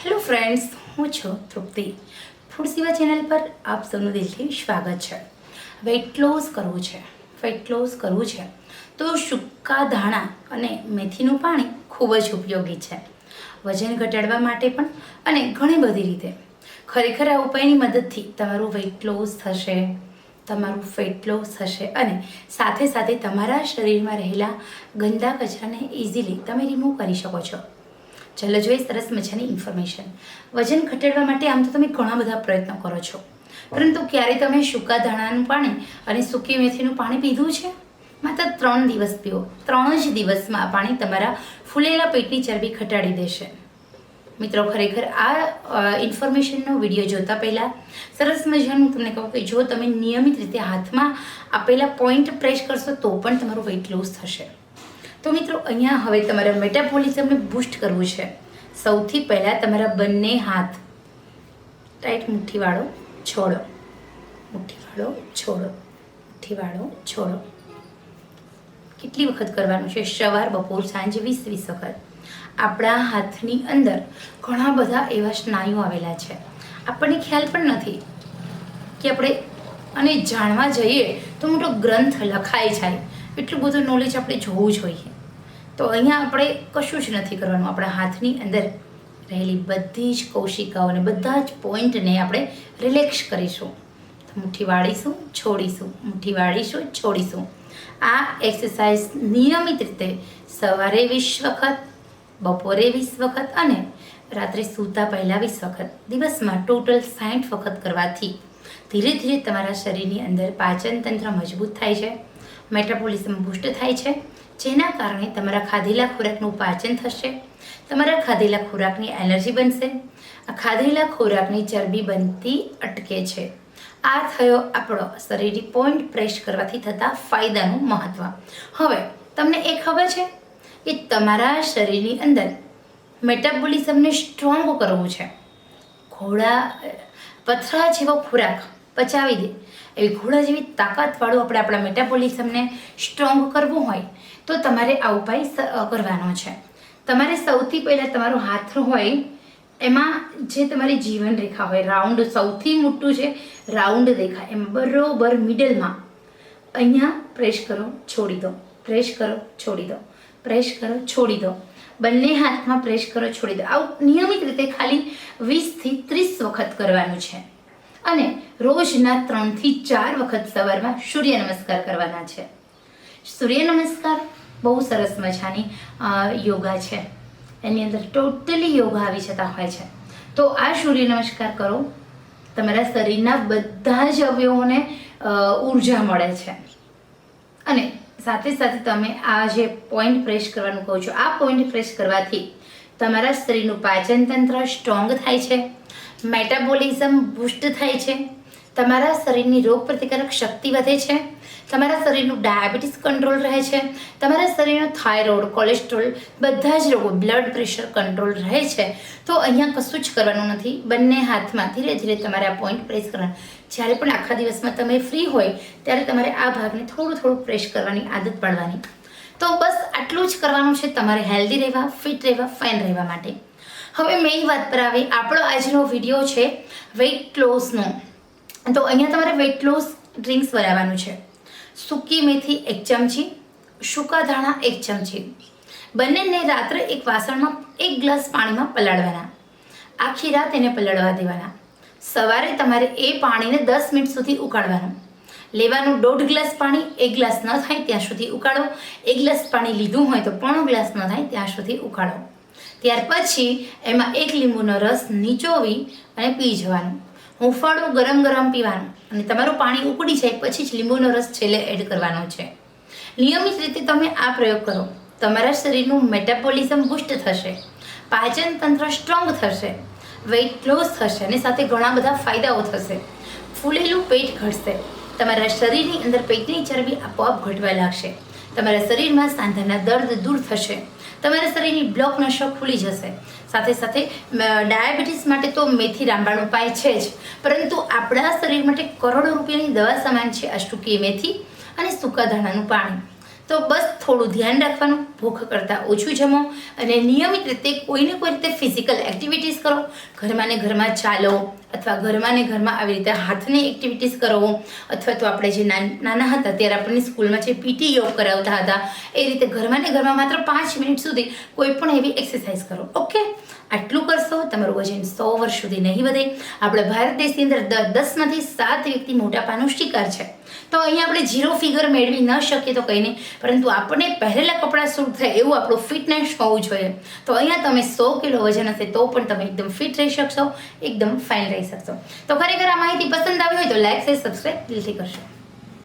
Hello friends, હું છું તૃપ્તિ. Food સેવા ચેનલ પર આપ સૌનું દિલથી સ્વાગત છે. વેઇટ લોસ કરવું છે વેઇટ લોસ કરવું છે. તો સૂકા ધાણા અને મેથીનું પાણી ખૂબ જ ઉપયોગી છે. વજન ઘટાડવા માટે પણ અને ઘણી બધી રીતે. ખરેખર આ ઉપાયની મદદથી તમારું વેઇટ લોસ થશે, તમારું ફેટ લોસ થશે અને સાથે સાથે તમારા શરીરમાં રહેલા ગંદા કચરાને ઇઝીલી તમે રિમૂવ કરી શકો છો. ચાલો જોઈએ સરસ મજાની ઇન્ફોર્મેશન વજન ઘટાડવા માટે આમ તો તમે ઘણા બધા પ્રયત્નો કરો છો. પરંતુ ક્યારે તમે સૂકા ધાણાનું પાણી અને સૂકી મેથીનું પાણી પીધું છે? માત્ર ત્રણ દિવસ પીઓ. ત્રણ જ દિવસમાં આ પાણી તમારા ફૂલેલા પેટની ચરબી ઘટાડી દેશે. મિત્રો, ખરેખર આ ઇન્ફોર્મેશનનો વીડિયો જોતા પહેલાં સરસ મજાનું તમને કહું કે જો તમે નિયમિત રીતે હાથમાં આપેલા પોઈન્ટ પ્રેસ કરશો તો પણ તમારું વેઇટ લોસ થશે. તો મિત્રો, અહીંયા હવે તમારા મેટાબોલિઝમને બૂસ્ટ કરવું છે. સૌથી પહેલાં તમારા બંને હાથ રાઈટ મુઠ્ઠીવાળો છોડો મુઠ્ઠીવાળો છોડો મુઠ્ઠીવાળો છોડો. કેટલી વખત કરવાનું છે? સવાર, બપોર, સાંજ, વીસ વીસ વખત. આપણા હાથની અંદર ઘણા બધા એવા સ્નાયુ આવેલા છે. આપણને ખ્યાલ પણ નથી કે આપણે, અને જાણવા જઈએ તો મોટો ગ્રંથ લખાય જાય. એટલું બધું નોલેજ આપણે જોવું જોઈએ તો અહીંયા આપણે કશું જ નથી કરવાનું. આપણા હાથની અંદર રહેલી બધી જ કૌશિકાઓને બધા જ પોઈન્ટને આપણે રિલેક્સ કરીશું. મુઠ્ઠી વાળીશું, છોડીશું. મુઠ્ઠી વાળીશું, છોડીશું. આ એક્સરસાઇઝ નિયમિત રીતે સવારે વીસ વખત, બપોરે વીસ વખત અને રાત્રે સૂતા પહેલાં વીસ વખત. દિવસમાં ટોટલ સાઠ વખત કરવાથી ધીરે ધીરે તમારા શરીરની અંદર પાચન તંત્ર મજબૂત થાય છે. મેટાબોલિઝમ બુસ્ટ થાય છે. જેના કારણે તમારા ખાધેલા ખોરાકનું પાચન થશે, તમારા ખાધેલા ખોરાકની એનર્જી બનશે, આ ખાધેલા ખોરાકની ચરબી બનતી અટકે છે. આ થયો આપણો શરીરી પોઈન્ટ પ્રેસ કરવાથી થતા ફાયદાનું મહત્વ. હવે, તમને એ ખબર છે કે તમારા શરીરની અંદર મેટાબોલિઝમને સ્ટ્રોંગ કરવું છે. ઘોડા પથરા જેવો ખોરાક પચાવી દે. એવી ઘોડા જેવી તાકાતવાળું આપણે આપણા મેટાબોલિઝમને સ્ટ્રોંગ કરવું હોય તો તમારે આ ઉપાય કરવાનો છે. તમારે સૌથી પહેલાં તમારો હાથ હોય, એમાં જે તમારી જીવન રેખા હોય, રાઉન્ડ સૌથી મોટું છે, રાઉન્ડ રેખા. એમ બરોબર મિડલમાં. અહીંયા પ્રેસ કરો, છોડી દો. પ્રેસ કરો, છોડી દો. પ્રેસ કરો, છોડી દો. બંને હાથમાં પ્રેસ કરો, છોડી દો. આવું નિયમિત રીતે ખાલી વીસથી ત્રીસ વખત કરવાનું છે. અને રોજના ત્રણથી ચાર વખત સવારમાં સૂર્ય નમસ્કાર કરવાના છે. સૂર્ય નમસ્કાર બહુ સરસ મજાની યોગા છે. એની અંદર ટોટલી યોગા આવી જતા હોય છે. તો આ સૂર્ય નમસ્કાર કરો. તમારા શરીરના બધા જ અવયવોને ઊર્જા મળે છે. અને સાથે સાથે તમે આ જે પોઈન્ટ પ્રેસ કરવાનું કહો છો, આ પોઈન્ટ પ્રેસ કરવાથી તમારા શરીરનું પાચન તંત્ર સ્ટ્રોંગ થાય છે. મેટાબોલિઝમ બુસ્ટ થાય છે. તમારા શરીરની રોગ પ્રતિકારક શક્તિ વધે છે, તમારા શરીરનું ડાયાબિટીસ કંટ્રોલ રહે છે, તમારા શરીરનો થાઇરોઇડ, કોલેસ્ટ્રોલ, બધા જ રોગો બ્લડ પ્રેશર કંટ્રોલ રહે છે. તો અહીંયા કશું જ કરવાનું નથી, બંને હાથમાં ધીરે ધીરે તમારે આ પોઈન્ટ પ્રેસ કરવાનું. જ્યારે પણ આખા દિવસમાં તમે ફ્રી હોય, ત્યારે તમારે આ ભાગને થોડું થોડું પ્રેસ કરવાની આદત પાડવાની. તો બસ આટલું જ કરવાનું છે, તમારે હેલ્ધી રહેવા ફિટ રહેવા ફાઇન રહેવા માટે. હવે મેઇન વાત પર આવે આપણો આજનો વીડિયો છે વેઇટ લોસનો તો અહીંયા તમારે વેટ લોસ ડ્રિંક્સ બનાવવાનું છે. સૂકી મેથી એક ચમચી, સૂકા ધાણા એક ચમચી. બંનેને રાત્રે એક વાસણમાં એક ગ્લાસ પાણીમાં પલાળવાના. આખી રાત એને પલાળવા દેવાના. સવારે તમારે એ પાણીને દસ મિનિટ સુધી ઉકાળવાનું. લેવાનું દોઢ ગ્લાસ પાણી, એક ગ્લાસ ન થાય ત્યાં સુધી ઉકાળો. એક ગ્લાસ પાણી લીધું હોય તો પોણો ગ્લાસ ન થાય ત્યાં સુધી ઉકાળો. ત્યાર પછી એમાં એક લીંબુનો રસ નીચોવી અને પી જવાનું હુંફાળું ગરમ ગરમ પીવાનું અને તમારું પાણી ઉકળી જાય પછી જ લીંબુનો રસ છેલ્લે એડ કરવાનો છે. નિયમિત રીતે તમે આ પ્રયોગ કરો. તમારા શરીરનું મેટાબોલિઝમ બુસ્ટ થશે. પાચન તંત્ર સ્ટ્રોંગ થશે. વેઇટ લોસ થશે અને સાથે ઘણા બધા ફાયદાઓ થશે. ફૂલેલું પેટ ઘટશે. તમારા શરીરની અંદર પેટની ચરબી આપોઆપ ઘટવા લાગશે. તમારા શરીરમાં સાંધાના દર્દ દૂર થશે. તમારા શરીરની બ્લોક નશો ખુલી જશે. સાથે સાથે ડાયાબિટીસ માટે તો મેથી રામબાણ ઉપાય છે જ. પરંતુ આપણા શરીર માટે કરોડો રૂપિયાની દવા સમાન છે અષ્ટુકીય મેથી અને સૂકા ધાણાનું પાણી. તો બસ થોડું ધ્યાન રાખવાનું, ભૂખ કરતાં ઓછું જમો અને નિયમિત રીતે કોઈને કોઈ રીતે ફિઝિકલ એક્ટિવિટીઝ કરો. ઘરમાં ને ઘરમાં ચાલો અથવા ઘરમાં ને ઘરમાં આવી રીતે હાથની એક્ટિવિટીઝ કરો. અથવા તો આપણે જે નાન- હતા ત્યારે આપણને સ્કૂલમાં જે પીટી યોગ કરાવતા હતા, એ રીતે ઘરમાં ને ઘરમાં માત્ર પાંચ મિનિટ સુધી કોઈ પણ એવી એક્સરસાઇઝ કરો. ઓકે? આટલું કરશો, તમારું વજન સો વર્ષ સુધી નહીં વધે. આપણા ભારત દેશની અંદર દસમાંથી સાત વ્યક્તિ મોટાપાનો શિકાર છે. તો અહીંયા આપણે ઝીરો ફિગર મેળવી ન શકીએ તો કંઈ નહીં. પરંતુ આપણને પહેરેલા કપડાં સૂટ થાય એવું આપણું ફિટનેસ હોવું જોઈએ. તો અહીંયા તમે સો કિલો વજન હશે તો પણ તમે એકદમ ફિટ રહી શકશો, એકદમ ફાઇન રહી શકશો. તો ખરેખર આ માહિતી પસંદ આવી હોય તો લાઈક શેર સબસ્ક્રાઈબ દિલથી કરશો.